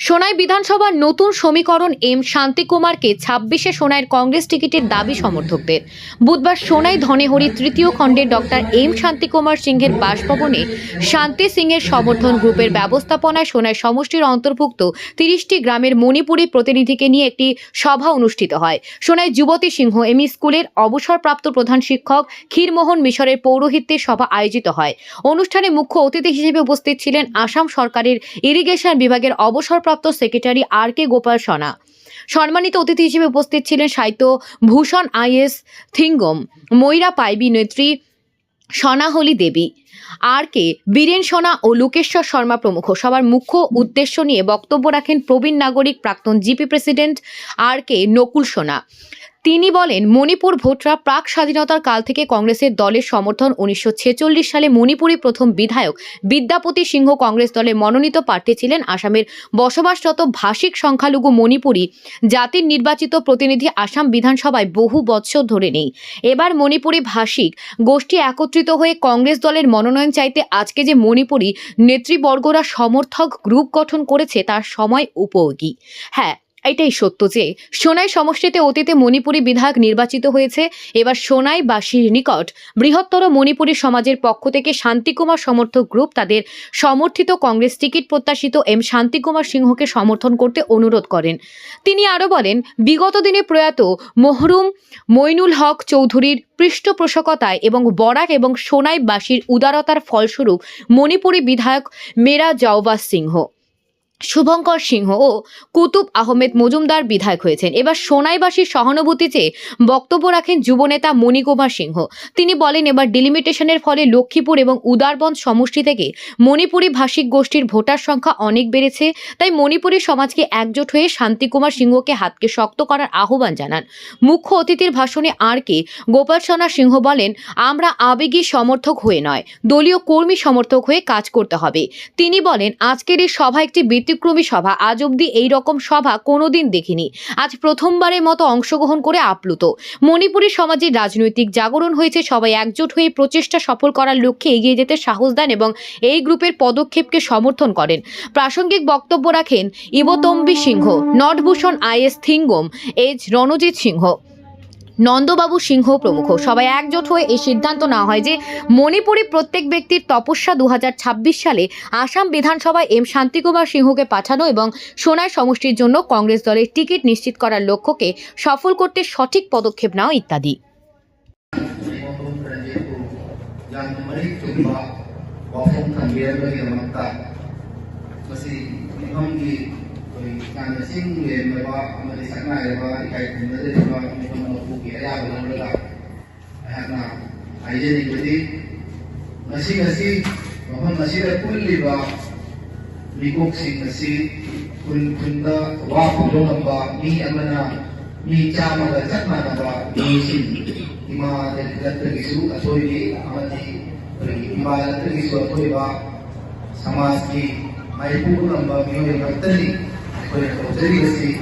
সোনাই বিধানসভার নতুন সমীকরণ এম শান্তিকুমারকে ছাব্বিশে সোনাইয়ের কংগ্রেস টিকিটের দাবি সমর্থকদের। বুধবার সোনাই ধনেহরি তৃতীয় খণ্ডে ডক্টর এম শান্তিকুমার সিংহের বাসভবনে শান্তি সিংহের সমর্থন গ্রুপের ব্যবস্থাপনায় সোনাই সমষ্টির অন্তর্ভুক্ত তিরিশটি গ্রামের মণিপুরী প্রতিনিধিকে নিয়ে একটি সভা অনুষ্ঠিত হয়। সোনাই যুবতী সিংহ এমই স্কুলের অবসরপ্রাপ্ত প্রধান শিক্ষক ক্ষীরমোহন মিশরের পৌরোহিত্যে সভা আয়োজিত হয়। অনুষ্ঠানে মুখ্য অতিথি হিসেবে উপস্থিত ছিলেন আসাম সরকারের ইরিগেশন বিভাগের অবসরপ্রাপ্ত সেক্রেটারি আর কে গোপাল সোনা। সম্মানিত অতিথি হিসেবে উপস্থিত ছিলেন সাহিত্য ভূষণ আইএস থিঙ্গম, ময়রা পাইবি নেত্রী সনাহলি দেবী, আর কে বীরেন সোনা ও লোকেশ্বর শর্মা প্রমুখ। সবার মুখ্য উদ্দেশ্য নিয়ে বক্তব্য রাখেন প্রবীণ নাগরিক প্রাক্তন GP president R K Nakul Sona. তিনি বলেন, মণিপুর ভোটরা প্রাক স্বাধীনতার কাল থেকে কংগ্রেসের দলের সমর্থন উনিশশো ছেচল্লিশ সালে মণিপুরে প্রথম বিধায়ক বিদ্যাপতি সিংহ কংগ্রেস দলে মনোনীত প্রার্থী ছিলেন। আসামের বসবাসরত ভাষিক সংখ্যালঘু মণিপুরী জাতির নির্বাচিত প্রতিনিধি আসাম বিধানসভায় বহু বৎসর ধরে নেই। এবার মণিপুরী ভাষিক গোষ্ঠী একত্রিত হয়ে কংগ্রেস দলের মনোনয়ন চাইতে আজকে যে মণিপুরী নেতৃবর্গরা সমর্থক গ্রুপ গঠন করেছে, তার সময় উপযোগী। হ্যাঁ এটাই সত্য যে সোনাই সমষ্টিতে অতীতে মণিপুরী বিধায়ক নির্বাচিত হয়েছে। এবার সোনাইবাসীর নিকট বৃহত্তর মণিপুরী সমাজের পক্ষ থেকে শান্তিকুমার সমর্থক গ্রুপ তাদের সমর্থিত কংগ্রেস টিকিট প্রত্যাশিত এম শান্তিকুমার সিংহকে সমর্থন করতে অনুরোধ করেন। তিনি আরও বলেন, বিগত দিনে প্রয়াত মহরুম মইনুল হক চৌধুরীর পৃষ্ঠপোষকতায় এবং বরাক এবং সোনাইবাসীর উদারতার ফলস্বরূপ মণিপুরী বিধায়ক মেরা জাওবাস সিংহ শুভঙ্কর সিংহ ও কুতুব আহমেদ মজুমদার বিধায়ক হয়েছেন। এবার সোনাইবাসীর সহানুভূতি চেয়ে বক্তব্য রাখেন যুবনেতা মণিকুমার সিংহ। তিনি বলেন, এবার ডিলিমিটেশনের ফলে লক্ষ্মীপুর এবং উদারবন্দ সমষ্টি থেকে মণিপুরী ভাষিক গোষ্ঠীর ভোটার সংখ্যা অনেক বেড়েছে। তাই মণিপুরী সমাজকে একজোট হয়ে শান্তিকুমার সিংহকে হাতকে শক্ত করার আহ্বান জানান। মুখ্য অতিথির ভাষণে আর কে গোপাল সোনা সিংহ বলেন, আমরা আবেগী সমর্থক হয়ে নয়, দলীয় কর্মী সমর্থক হয়ে কাজ করতে হবে। তিনি বলেন, আজকের এই সভা একটি ব্যতিক্রমী সভা। আজ অবধি রকম সভা কোনোদিন দেখিনি। আজ প্রথমবারের মতো অংশগ্রহণ করে আপ্লুত। মণিপুরী সমাজের রাজনৈতিক জাগরণ হয়েছে, সবাই একজোট হয়ে প্রচেষ্টা সফল করার লক্ষ্যে এগিয়ে যেতে সাহস দেন এবং এই গ্রুপের পদক্ষেপকে সমর্থন করেন। প্রাসঙ্গিক বক্তব্য রাখেন ইবতম্বী সিংহ, নটভূষণ আইএস থিঙ্গম এজ রণজিৎ সিংহ। নন্দবাবু সিংহ প্রমুখ। সবাই একজোট হয়ে এই সিদ্ধান্ত নেওয়া হয় যে মণিপুরে প্রত্যেক ব্যক্তির তপস্যা দু হাজার ছাব্বিশ সালে আসাম বিধানসভায় এম শান্তিকুমার সিংহকে পাঠানো এবং সোনার সমষ্টির জন্য কংগ্রেস দলের টিকিট নিশ্চিত করার লক্ষ্যকে সফল করতে সঠিক পদক্ষেপ নেওয়া ইত্যাদি। நான் சிங்கு என்பவா நமது சன்னா என்பவா கைக்கும் என்பவா நமக்கு ஏதாவது நம்மளா அஹனா ஐயனி குதி மசி மசி மஹம் மசிர குல்லி வா மிகோக் சிங் மசி kun kunda wa kulo namba mi amana mi chama da chatma namba mi sin ima da latrigi su asoi ni amati ima latrigi su asoi ba समाज की महत्वपूर्ण अंग में वर्तनी Fue concebido así.